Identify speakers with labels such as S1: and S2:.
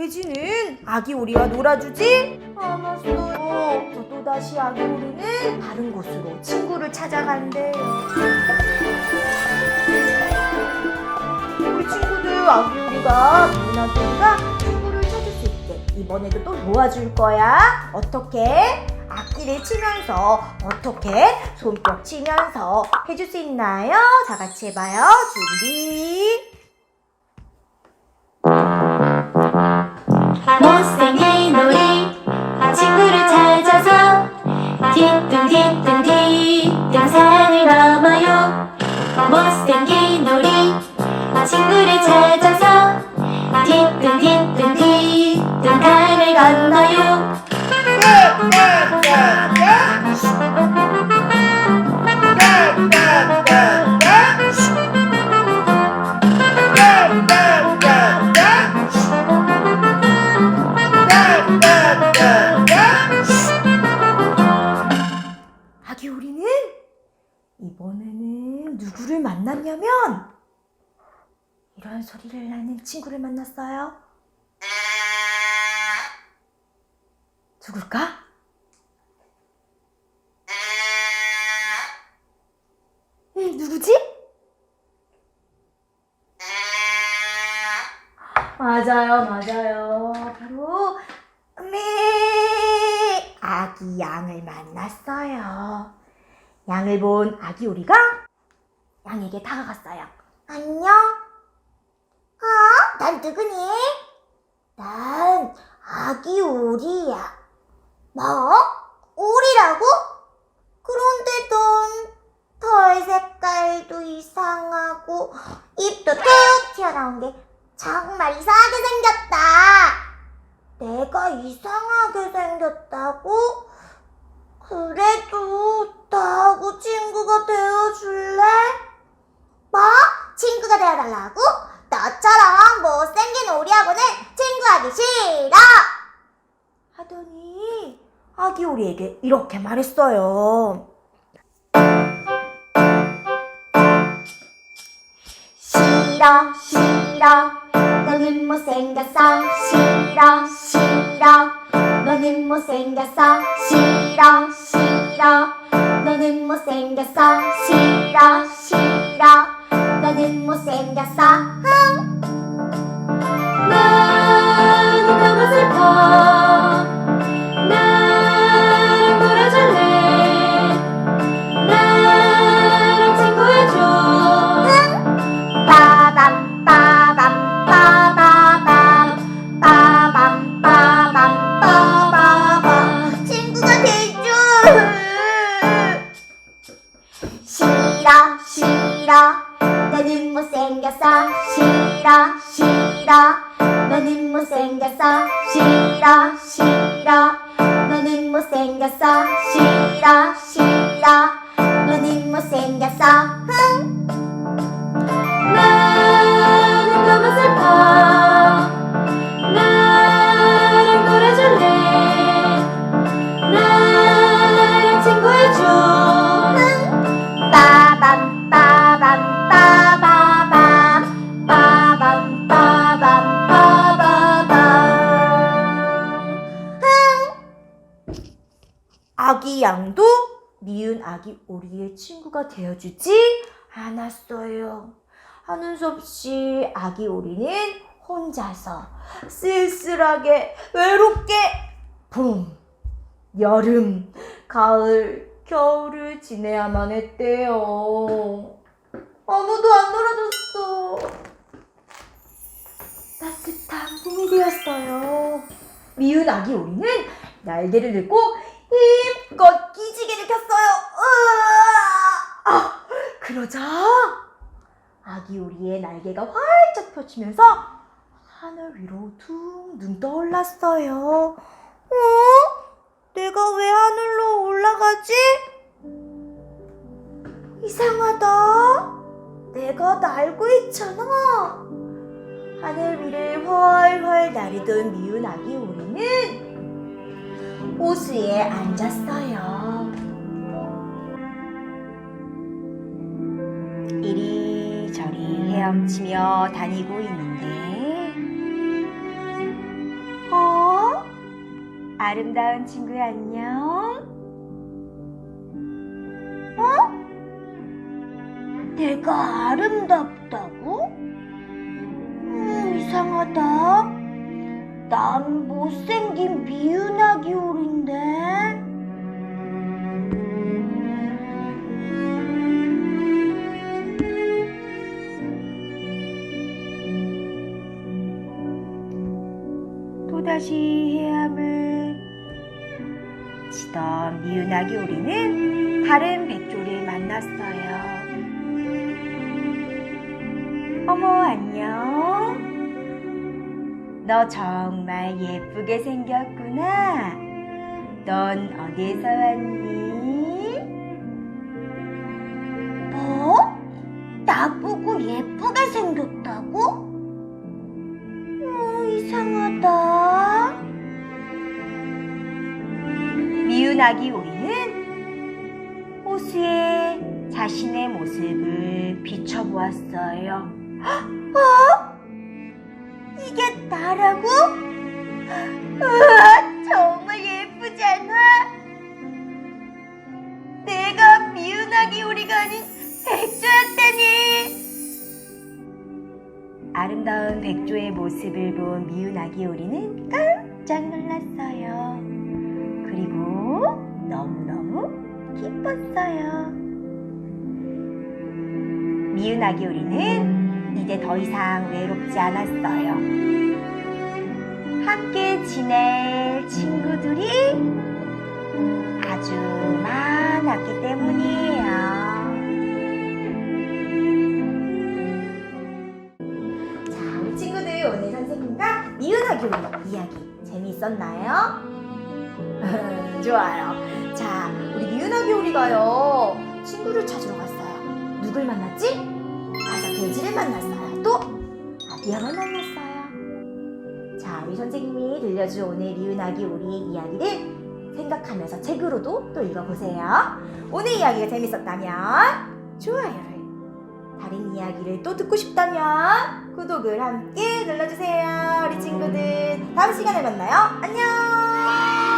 S1: 돼지는 아기 오리와 놀아주지 않았어요. 저 또다시 아기 오리는 다른 곳으로 친구를 찾아간대요. 우리 친구들 아기 오리가 오리가 친구를 찾을 수 있게 이번에도 또 도와줄 거야. 어떻게? 악기를 치면서 어떻게 손뼉 치면서 해줄 수 있나요? 다 같이 해봐요. 준비.
S2: 못생긴 우리 친구를 찾아서 뒤뚱뒤뚱 뒤뚱 산을 넘어요. 못생긴 우리 친구를 찾아서
S1: 만났냐면 이런 소리를 나는 친구를 만났어요. 누굴까? 음, 누구지? 맞아요, 맞아요. 바로 미 아기 양을 만났어요. 양을 본 아기 오리가 양에게 다가갔어요. 안녕. 어? 난 누구니? 난 아기 오리야. 뭐? 오리라고? 그런데 넌 털 색깔도 이상하고 입도 뚝 튀어나온 게 정말 이상하게 생겼다. 내가 이상하게 생겼다고? 그래도 나하고 친구가 되어줄래? 뭐? 되어달라고? 너처럼 못생긴 오리하고는 친구하기 싫어! 하더니 아기 오리에게 이렇게 말했어요. 싫어 싫어. 너는 못생겼어. 싫어 싫어. 너는 못생겼어. 싫어 싫어. 너는 못생겼어. 싫어 싫어 너는 못생 생겼어. 싫어 싫어 아기 양도 미운 아기 오리의 친구가 되어주지 않았어요. 하는 수 없이 아기 오리는 혼자서 쓸쓸하게 외롭게 붕 여름 가을 겨울을 지내야만 했대요. 아무도 안 놀아줬어. 따뜻한 봄이 되었어요. 미운 아기 오리는 날개를 들고 힘껏 기지개를 켰어요. 으아! 아, 그러자 아기 오리의 날개가 활짝 펼치면서 하늘 위로 둥둥 떠올랐어요. 어? 내가 왜 하늘로 올라가지? 이상하다. 내가 날고 있잖아. 하늘 위를 훨훨 나르던 미운 아기 오리는 호수에 앉았어요. 헤엄치며 다니고 있는데 아름다운 친구 안녕. 어? 내가 아름답다고? 음, 이상하다. 난 못생긴 미운아기 오리인데. 또다시 해함을 치던 미운아기 오리는 다른 백조를 만났어요. 어머, 안녕. 너 정말 예쁘게 생겼구나. 넌 어디에서 왔니? 뭐? 나보고 예쁘게 생겼다고? 음, 이상하다. 아기 오리는 호수에 자신의 모습을 비춰보았어요. 어? 이게 나라고? 우와, 정말 예쁘지 않아? 내가 미운 아기 오리가 아닌 백조였다니! 아름다운 백조의 모습을 본 미운 아기 오리는 깜짝 놀랐어요. 그리고 너무너무 기뻤어요. 미운 아기 오리는 이제 더 이상 외롭지 않았어요. 함께 지낼 친구들이 아주 많았기 때문이에요. 자, 우리 친구들 오늘 선생님과 미운아기 오리 이야기 재미있었나요? 좋아요. 자, 우리 미운아기 오리가요 친구를 찾으러 갔어요. 누굴 만났지? 맞아, 돼지를 만났어요. 또 아비아를 만났어요. 자, 우리 선생님이 들려준 오늘 미운아기 오리의 이야기를 생각하면서 책으로도 또 읽어보세요. 오늘 이야기가 재밌었다면 좋아요를 다른 이야기를 또 듣고 싶다면 구독을 함께 눌러주세요. 우리 친구들 다음 시간에 만나요. 안녕.